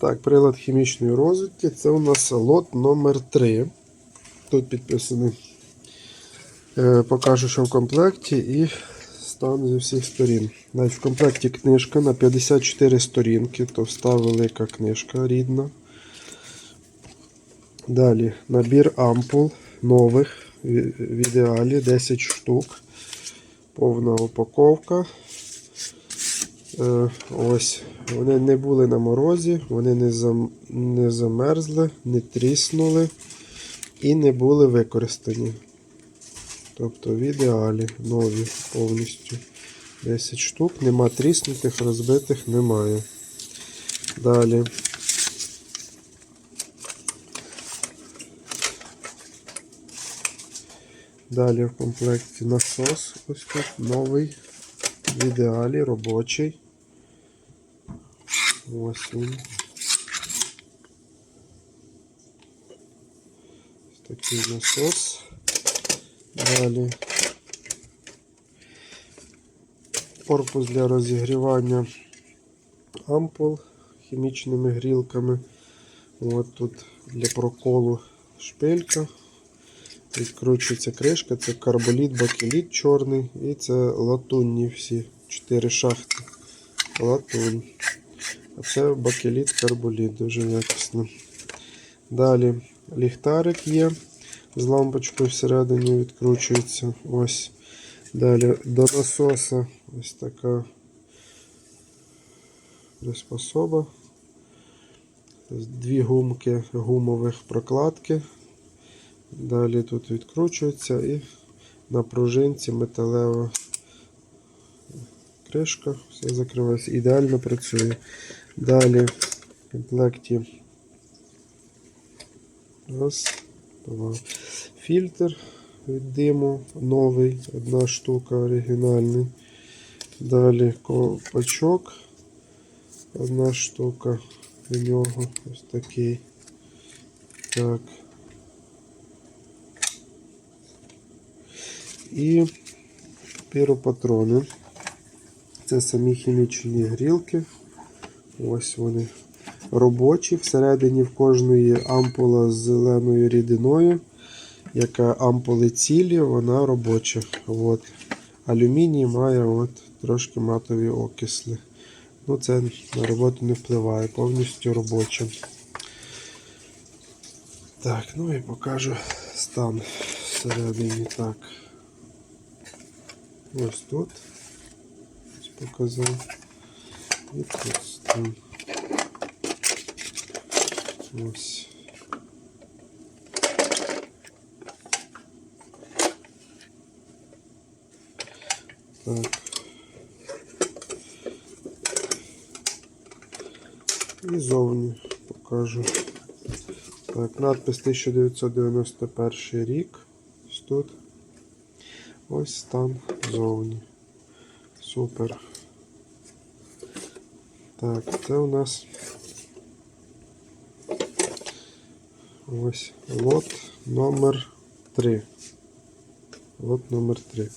Так, прилад хімічної розвідки. Це у нас лот номер 3 Тут підписаний. Е, покажу, що в комплекті і стан зі всіх сторін. Значить, в комплекті книжка на 54 сторінки, товста велика книжка рідна. Далі набір ампул нових в в ідеалі 10 штук. Повна упаковка. Е, ось, вони не були на морозі, вони не, зам, не замерзли, не тріснули і не були використані. Тобто в ідеалі нові повністю 10 штук. Нема тріснутих, розбитих немає. Далі. Далі в комплекті насос ось тут новий. В ідеалі робочий. Ось він. Ось такий насос. Далі. Корпус для розігрівання ампул хімічними грілками. От тут для проколу шпилька. Відкручується кришка, це карболіт, бакеліт чорний і це латунні всі. Чотири шахти. Латунь. А це бакеліт, карболіт, дуже якісно. Далі ліхтарик є. З лампочкою всередині відкручується. Ось. Далі до насоса ось така приспособа. Дві гумки гумових прокладки. Далі тут відкручується і на пружинці металева кришка, все закривається. Ідеально працює. Далі в раз, два. Фільтр від диму новий, одна штука оригінальний. Далі ковпачок, одна штука у нього ось такий. Так. І піропатрони. Це самі хімічні грілки. Ось вони робочі. Всередині в кожної ампула з зеленою рідиною. Яка ампули цілі, вона робоча. От. Алюміній має от трошки матові окисли. Ну, це на роботу не впливає, повністю робоча. Так, ну і покажу стан всередині. Так. Ось тут. Показав. І тут. Ось. Так. І зовні покажу. Так, надпис 1991 рік. Ось тут. Ось стан зовні. Супер. Так, це у нас ось лот номер 3. Лот номер 3.